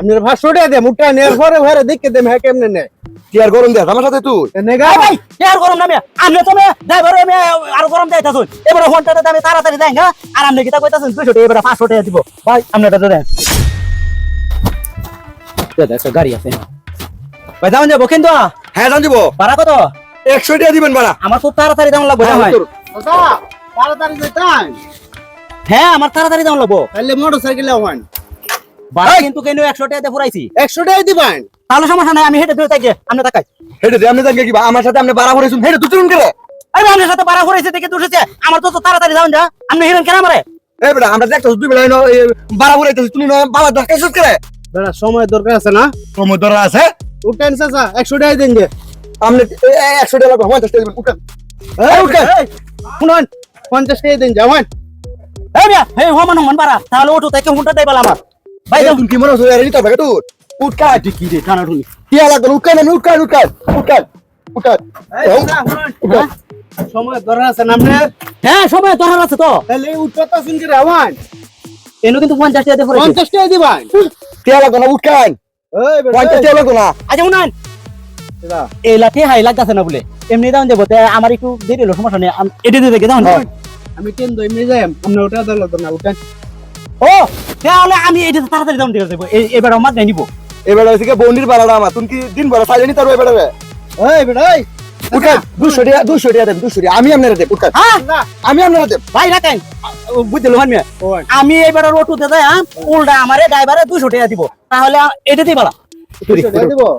আপনার ভাষণ দে মুটা নেয়ার পরে ঘরে দেখে দেম হ্যাঁ কেমনে নে কি আর গরম দেয়? আমার সাথে তুই? নেগা। ভাই কে আর গরম নামে আমি তো মে ড্রাইভার আমি আর গরম যাইতাছুন এবারে ফোনটাতে আমি তাড়াতাড়ি যাই গা আর আপনি কিতা কইতাছেন? 200 টাকা এবারে 500 টাকা দিব। ভাই আপনি এটা দেন। দাদা একটা গাড়ি আছে। ভাই যাবেন যাব কিন্তু হ্যাঁ জান দিব। ভাড়া কত? একশো টাকা দিবেন বাড়া আমার খুব তাড়াতাড়ি দাম লাগবে ভাই দাদা তাড়াতাড়ি যাইতাম। হ্যাঁ আমার তাড়াতাড়ি দাম লাগবো। তাহলে মোটরসাইকেলে হন। ভাড়া কিন্তু কেন 100 টাকা দিয়ে ফুরাইছি? একশো টাকা দিবেন তাহলে সমস্যা নাই আমি হেঁটে ধরে থাকি আপনি তাকাই। হেঁটে দে আপনি জানকে কি আমার সাথে আপনি বাড়া করেছেন হেঁটে চলুন গেলে। আমি আপনার সাথে ভাড়া ফুরাইছি দেখে দুসেছে আমার তো তো তাড়াতাড়ি যাবেন যা আপনি হিরেন কেন আমারে? এই বেটা আমরা দেখতে দুই বেলা বাড়া করাইতেছিস তুমি নয় বাবা ধাক্কা শুট করে। বেড়া সময় দরকার আছে না? তোমার ধরা আছে? উঠেন চাচা একশো টাকা দিন যে আপনি এ- এ- একশো টাকা লাগবে পঞ্চাশ টাকা দিবেন উঠেন। এই উঠেন। শুনুন পঞ্চাশ টাকা দিন যাবেন এই এই হমান হমান পারা তাহলে ওঠো তাকে হুন্টা দেই বলা আমার। ভাই তুমি কি মনে হচ্ছে রে কানা ঢুনি লাগবে। সময় দরকার আছে হ্যাঁ সময় দরকার আছে তো। তাহলে উঠতে শুনছি রাওয়ান এনো কিন্তু টাকা টাকা দিবেন লাগবে না টাকা লাগবে আচ্ছা এই লাঠি হাই লাগতেছে না বলে। এমনি দাম দেবো তে আমার একটু দেরি হলো সমস্যা নেই। এটি দিয়ে দেখে দাও। আমি কেন দই এমনি যাই। আপনার ওটা দরকার না উঠেন ও! তাহলে আমি এটি তাড়াতাড়ি দাম দিয়ে দেবো। এই- এবার আমার গাই নিবো। এবার হয়েছে কি বন্ডির বাড়াটা আমার। তুমি কি দিন বেলা সাইলে নিতে পারবে এবারে? ওই বেটা ওই। উঠকান দুশো টাকা দুশো টাকা দেন দুশো টাকা। আমি আপনারা দেব উঠকান হ্যাঁ? আমি আপনারা দেব। ভাই রাখেন। বুঝলো হান মিয়া আমি? এবার অটো দিতে যাই হ্যাঁ? উল্টা আমারে ড্রাইভারে দুশো টাকা দিব। তাহলে আ- এটা দিয়ে বলা।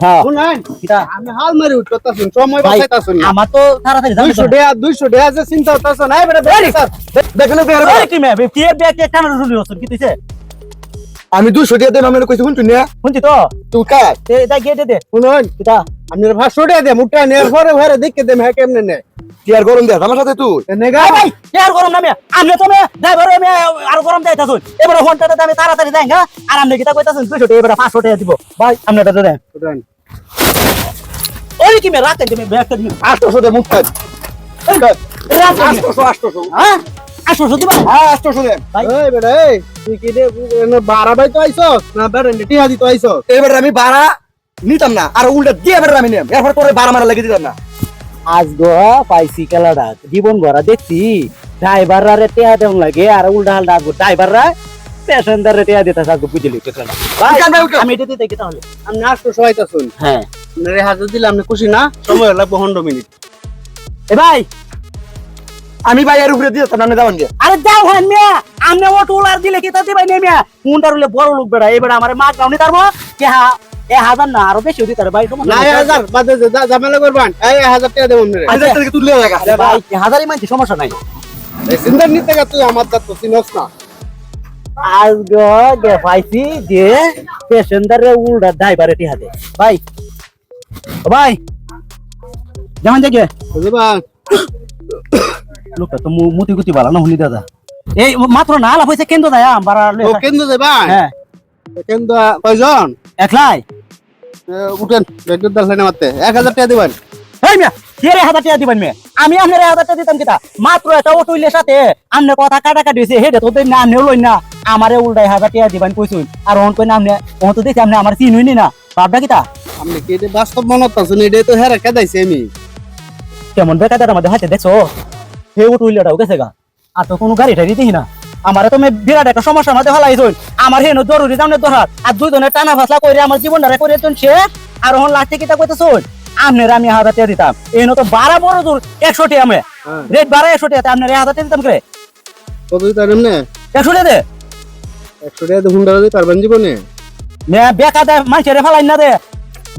হ্যাঁ। শুনেন কিটা? আমি হাল মারি উঠতে শুন সময় ভাই, বাঁচাইতাছুন না। আমার তো তাড়াতাড়ি দাম দুইশো টাকা দুইশো টাকা যে চিন্তা না দেখেন আমি দুশো টাকা দেব আপনারা কইছি শুনছুন না? শুনছি তো। তুই উঠকান তে এটা গেটে দে শুনুন। কিটা আপনার ভাষণ দে মুটা নেয়ার পরে ঘরে দেখে দেম হ্যাঁ কেমনে নে। কি আর গরম দেয়? আমার সাথে তুই? ভাই কে আর গরম নামে? আমি তো মে ড্রাইভার আমি আর গরম যাইতাছুন এবারে ফোনটাতে আমি তাড়াতাড়ি যাই হ্যাঁ? আর আপনি কিটা কইতাছেন? 200 টাকা এবারে 500 টাকা দিব। ভাই আপনি এটা দেন উঠেন ওই কি মে রাখেন তুমি ব্যাগটা দিন উঠকান এই রাখেন আটশোশো আটশোশো হ্যাঁ? 800 দিবা? হ্যাঁ আটশোশো দেন ভাই। বেটা ভাই তো আইছস না বেটা টিহা দি তো আইছস এবার আমি বাড়া নিতাম না আর উল্টা দিয়ে এবার আমি নিলাম। এরপর তোরে বাড়া মারা লেগে দিতাম না। আজ গো পাইছি খেলাটা জীবন ভরা দেখছি ড্রাইভাররা রে টেয়া দেন লাগে আর উল্টা হালটা আগো ড্রাইভাররা প্যাসেঞ্জার রে টেয়া দিতে বুঝলি। আমি এটা দিতে তাহলে। আমি হ্যাঁ। হাজার দিলে আপনি খুশি না। সময় লাগবে পনেরো মিনিট। এ ভাই আমি ভাই এর উপরে দিয়ে আপনি যাবেন গিয়ে আরে যাও হয় মিয়া। আমনে ওটো উলার দিলে কি তা দিবাই নে মিয়া? কোনটার হলে বড় লোক বেড়া এবারে আমারে মা গাউনি তারবো কে হা এ হাজার না আরও বেশি দিতে ভাই সমস্যা না হাজার বাদে যা- যা- ঝামেলা করবেন। এই হাজার টাকা দেবো আপনার। আমি দেখতে দেখতে তুললে লাগা আরে ভাই এ হাজারই মানছি সমস্যা নাই। এই সিন্দার নিতে গেছে তুই আমার দাঁত তো চিনস না। আজ গো গে পাইছি যে প্যাসেঞ্জার রে উল্টা ড্রাইভারে টিহা দে ভাই ও ভাই যেমন জাগে বুঝবা লোকটা তো মু- মুতি গুতি বালা না হুনি দাদা? এই মাত্র না লাভ হয়েছে কেন্দ্র দেয় বাড়া ও কেন্দ্র যাবা হ্যাঁ। কেন্দ্র কয়জন? একলাই? এ, উঠেন ব্যাগের দাল লাইনে মারতে। এক হাজার টাকা দিবেন। এই মিয়া কে রে হাজার টাকা দিবেন মেয়ে। আমি আপনার হাজার টাকা দিতাম কিতা? মাত্র একটা অটো ইলের সাথে আমনে কথা কাটা কাটি হয়েছে হেডে তোদের না নেও লই না। আমারে উল্টাই হাজার টাকা দিবেন কইছুন। আর অন কই না আমনে অন তো দেখছি আমনে আমার চিন হইনি না। বাপটা কিতা? আপনি কি এটা বাস্তব মনত আছেন? এটাই তো হেরা কেদাইছে আমি। কেমন বেকাদার মধ্যে হাতে দেখছ? হে উঠ উইলেটাও গেছে গা। আর তো কোনো গাড়ি টাড়ি দিই না। আমার তো বিরাট একটা সমস্যার মধ্যে হলাইছুন আমার হেন জরুরি জামনে দরকার। আর দুইজনের টানা ফাসলা করে আমার জীবনটা করে তুন সে। আর হন লাস্টে কিতা কইতেছুন আমনের আমি হাজার টাকা দিতাম। এই তো বারা বড় দূর একশো টাকা হ্যাঁ। রেট বারা একশো টাকা আপনার হাজার টাকা দিতাম করে কত দিতে পারেন না একশো টাকা দে একশো টাকা হুন্ডা দিতে পারবেন জীবনে? মে বেকা দে মানুষের ফেলাই না দে।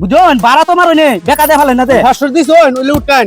বুঝুন বারা তোমার নেই বেকা দে ফেলাই না দে। পাঁচশো দিছ ওইলে উঠেন